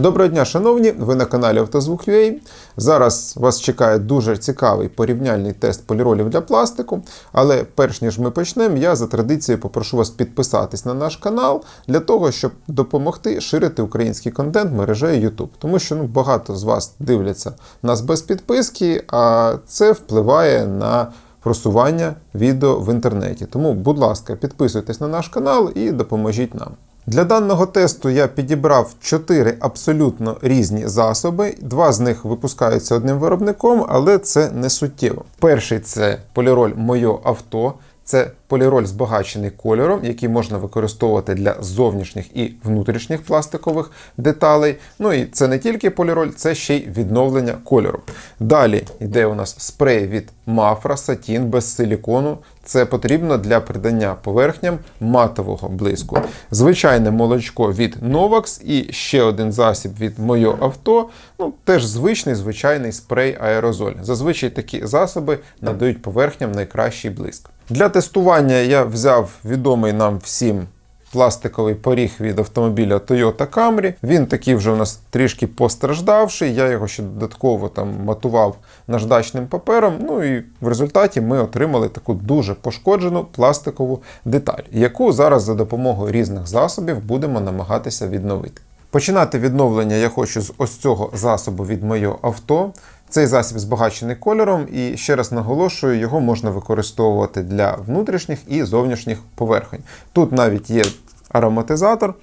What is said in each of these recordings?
Доброго дня, шановні! Ви на каналі Автозвук.ua. Зараз вас чекає дуже цікавий порівняльний тест поліролів для пластику. Але перш ніж ми почнемо, я за традицією попрошу вас підписатись на наш канал для того, щоб допомогти ширити український контент мережею YouTube. Тому що ну, багато з вас дивляться нас без підписки, а це впливає на просування відео в інтернеті. Тому, будь ласка, підписуйтесь на наш канал і допоможіть нам. Для даного тесту я підібрав 4 абсолютно різні засоби. Два з них випускаються одним виробником, але це не суттєво. Перший це поліроль Моє авто. Це поліроль збагачений кольором, який можна використовувати для зовнішніх і внутрішніх пластикових деталей. Ну і це не тільки поліроль, це ще й відновлення кольору. Далі йде у нас спрей від Mafra Satin без силікону. Це потрібно для придання поверхням матового блиску. Звичайне молочко від Novax і ще один засіб від Моє авто. Ну, теж звичний звичайний спрей аерозоль. Зазвичай такі засоби надають поверхням найкращий блиск. Для тестування я взяв відомий нам всім пластиковий поріг від автомобіля Toyota Camry. Він такий вже у нас трішки постраждавший. Я його ще додатково там матував наждачним папером. Ну і в результаті ми отримали таку дуже пошкоджену пластикову деталь, яку зараз за допомогою різних засобів будемо намагатися відновити. Починати відновлення я хочу з ось цього засобу від моє авто. Цей засіб збагачений кольором, і ще раз наголошую, його можна використовувати для внутрішніх і зовнішніх поверхень. Тут навіть є ароматизатор.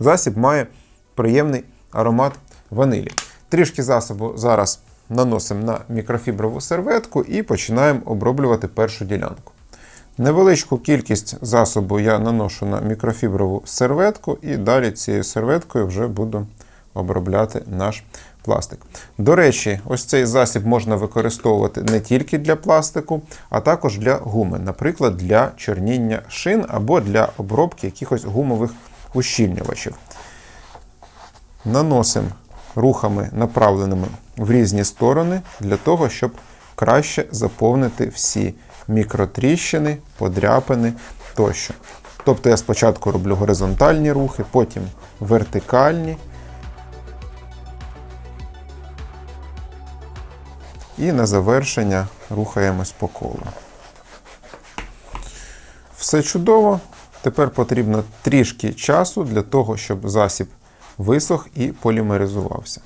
Засіб має приємний аромат ванилі. Трішки засобу зараз наносимо на мікрофіброву серветку і починаємо оброблювати першу ділянку. Невеличку кількість засобу я наношу на мікрофіброву серветку, і далі цією серветкою вже буду обробляти наш пластик. До речі, ось цей засіб можна використовувати не тільки для пластику, а також для гуми, наприклад, для чорніння шин або для обробки якихось гумових ущільнювачів. Наносимо рухами, направленими в різні сторони, для того, щоб краще заповнити всі мікротріщини, подряпини тощо. Тобто я спочатку роблю горизонтальні рухи, потім вертикальні. І на завершення рухаємось по колу. Все чудово. Тепер потрібно трішки часу для того, щоб засіб висох і полімеризувався.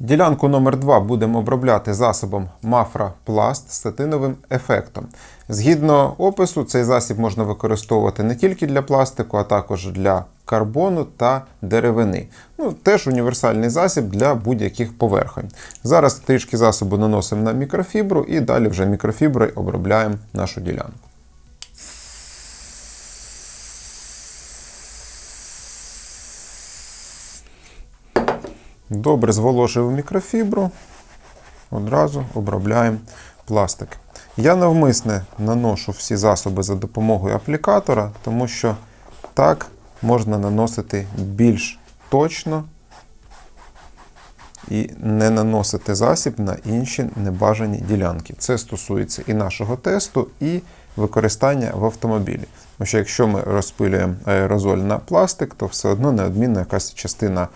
Ділянку номер 2 будемо обробляти засобом Mafra Plast з сатиновим ефектом. Згідно опису, цей засіб можна використовувати не тільки для пластику, а також для карбону та деревини. Ну, Теж універсальний засіб для будь-яких поверхонь. Зараз трішки засобу наносимо на мікрофібру і далі вже мікрофіброю обробляємо нашу ділянку. Добре зволожив мікрофібру, одразу обробляємо пластик. Я навмисне наношу всі засоби за допомогою аплікатора, тому що так можна наносити більш точно і не наносити засіб на інші небажані ділянки. Це стосується і нашого тесту, і використання в автомобілі. Тому що якщо ми розпилюємо аерозоль на пластик, то все одно неодмінно якась частина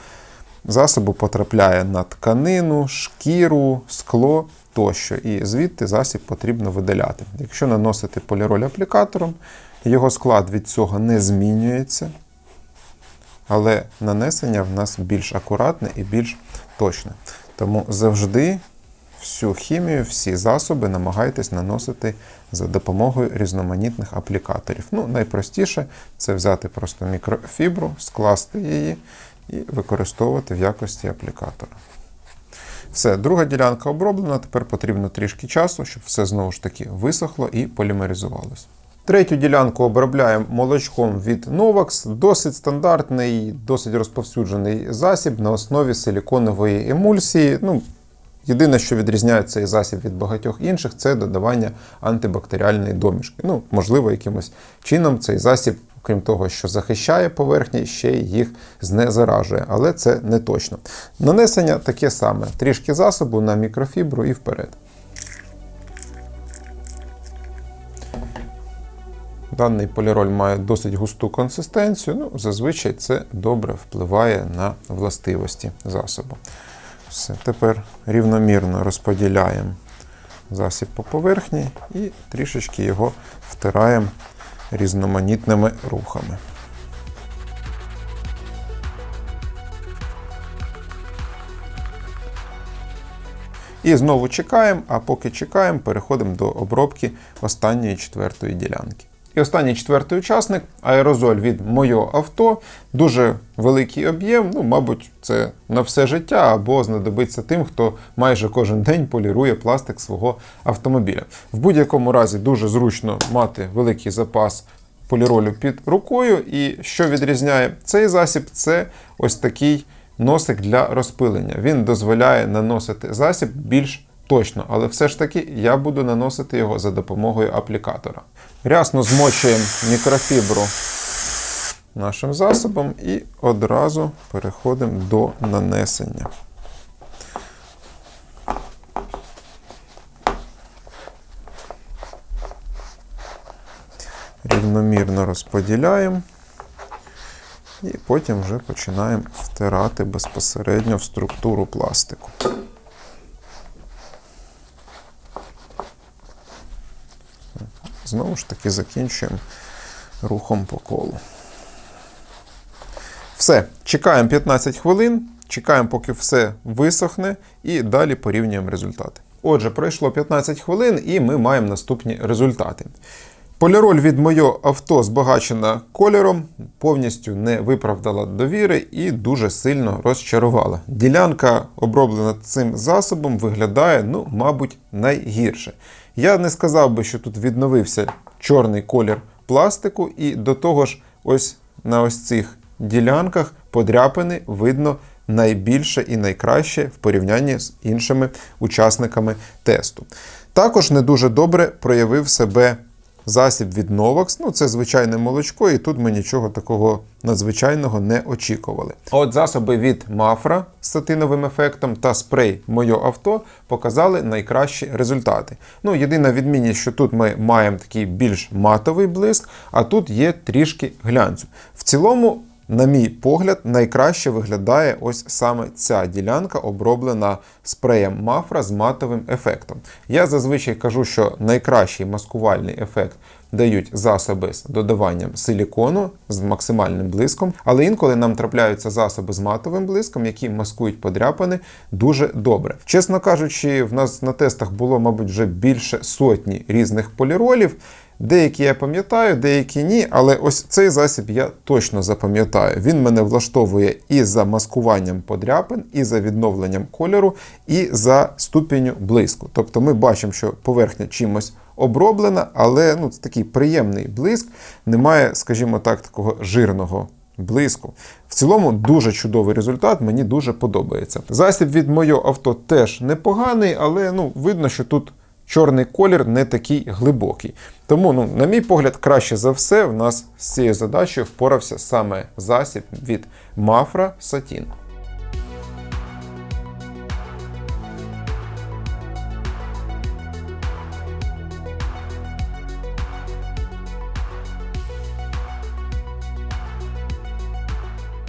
засобу потрапляє на тканину, шкіру, скло тощо. І звідти засіб потрібно видаляти. Якщо наносити поліроль аплікатором, його склад від цього не змінюється. Але нанесення в нас більш акуратне і більш точне. Тому завжди всю хімію, всі засоби намагайтесь наносити за допомогою різноманітних аплікаторів. Ну, Найпростіше це взяти просто мікрофібру, скласти її і використовувати в якості аплікатора. Все, друга ділянка оброблена. Тепер потрібно трішки часу, щоб все знову ж таки висохло і полімеризувалося. Третю ділянку обробляємо молочком від Novax. Досить стандартний, досить розповсюджений засіб на основі силіконової емульсії. Ну, Єдине, що відрізняє цей засіб від багатьох інших, це додавання антибактеріальної домішки. Ну, можливо, якимось чином цей засіб, крім того, що захищає поверхні, ще їх знезаражує, але це не точно. Нанесення таке саме: трішки засобу на мікрофібру і вперед. Даний поліроль має досить густу консистенцію. Ну, зазвичай це добре впливає на властивості засобу. Все, тепер рівномірно розподіляємо засіб по поверхні і трішечки його втираємо різноманітними рухами. І знову чекаємо, а поки чекаємо, переходимо до обробки останньої четвертої ділянки. І останній четвертий учасник аерозоль від моє авто. Дуже великий об'єм. Ну, мабуть, це на все життя або знадобиться тим, хто майже кожен день полірує пластик свого автомобіля. В будь-якому разі дуже зручно мати великий запас поліролю під рукою. І що відрізняє цей засіб, це ось такий носик для розпилення. Він дозволяє наносити засіб більш точно, але все ж таки я буду наносити його за допомогою аплікатора. Рясно змочуємо мікрофібру нашим засобом і одразу переходимо до нанесення. Рівномірно розподіляємо. І потім вже починаємо втирати безпосередньо в структуру пластику. Знову ж таки закінчуємо рухом по колу. Все, чекаємо 15 хвилин, чекаємо, поки все висохне, і далі порівнюємо результати. Отже, пройшло 15 хвилин, і ми маємо наступні результати. Поліроль від моє авто збагачена кольором, повністю не виправдала довіри і дуже сильно розчарувала. Ділянка, оброблена цим засобом, виглядає, ну, мабуть, найгірше. Я не сказав би, що тут відновився чорний колір пластику, і до того ж, ось на ось цих ділянках подряпини видно найбільше і найкраще в порівнянні з іншими учасниками тесту. Також не дуже добре проявив себе засіб від Novax. Ну, це звичайне молочко, і тут ми нічого такого надзвичайного не очікували. От засоби від Мафра з сатиновим ефектом та спрей Моє авто показали найкращі результати. Ну, єдина відмінність, що тут ми маємо такий більш матовий блиск, а тут є трішки глянцю. В цілому. На мій погляд, найкраще виглядає ось саме ця ділянка, оброблена спреєм мафра з матовим ефектом. Я зазвичай кажу, що найкращий маскувальний ефект дають засоби з додаванням силікону з максимальним блиском, але інколи нам трапляються засоби з матовим блиском, які маскують подряпини дуже добре. Чесно кажучи, в нас на тестах було, мабуть, вже більше сотні різних поліролів. Деякі я пам'ятаю, деякі ні, але ось цей засіб я точно запам'ятаю. Він мене влаштовує і за маскуванням подряпин, і за відновленням кольору, і за ступеню блиску. Тобто ми бачимо, що поверхня чимось оброблена, але ну, це такий приємний блиск, немає, скажімо так, такого жирного. Блиску. В цілому дуже чудовий результат, мені дуже подобається. Засіб від моє авто теж непоганий, але ну, видно, що тут чорний колір не такий глибокий. Тому, ну, на мій погляд, краще за все в нас з цією задачею впорався саме засіб від Mafra Satin.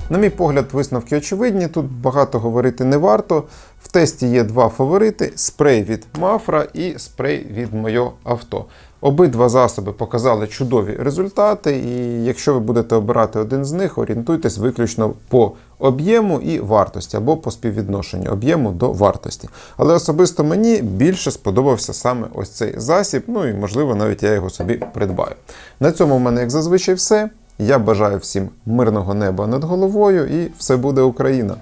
На мій погляд, висновки очевидні. Тут багато говорити не варто. Тесті є два фаворити: спрей від Мафра і спрей від моє авто. Обидва засоби показали чудові результати, і якщо ви будете обирати один з них, орієнтуйтесь виключно по об'єму і вартості, або по співвідношенню об'єму до вартості. Але особисто мені більше сподобався саме ось цей засіб, ну і можливо навіть я його собі придбаю. На цьому в мене, як зазвичай, все. Я бажаю всім мирного неба над головою і все буде Україна!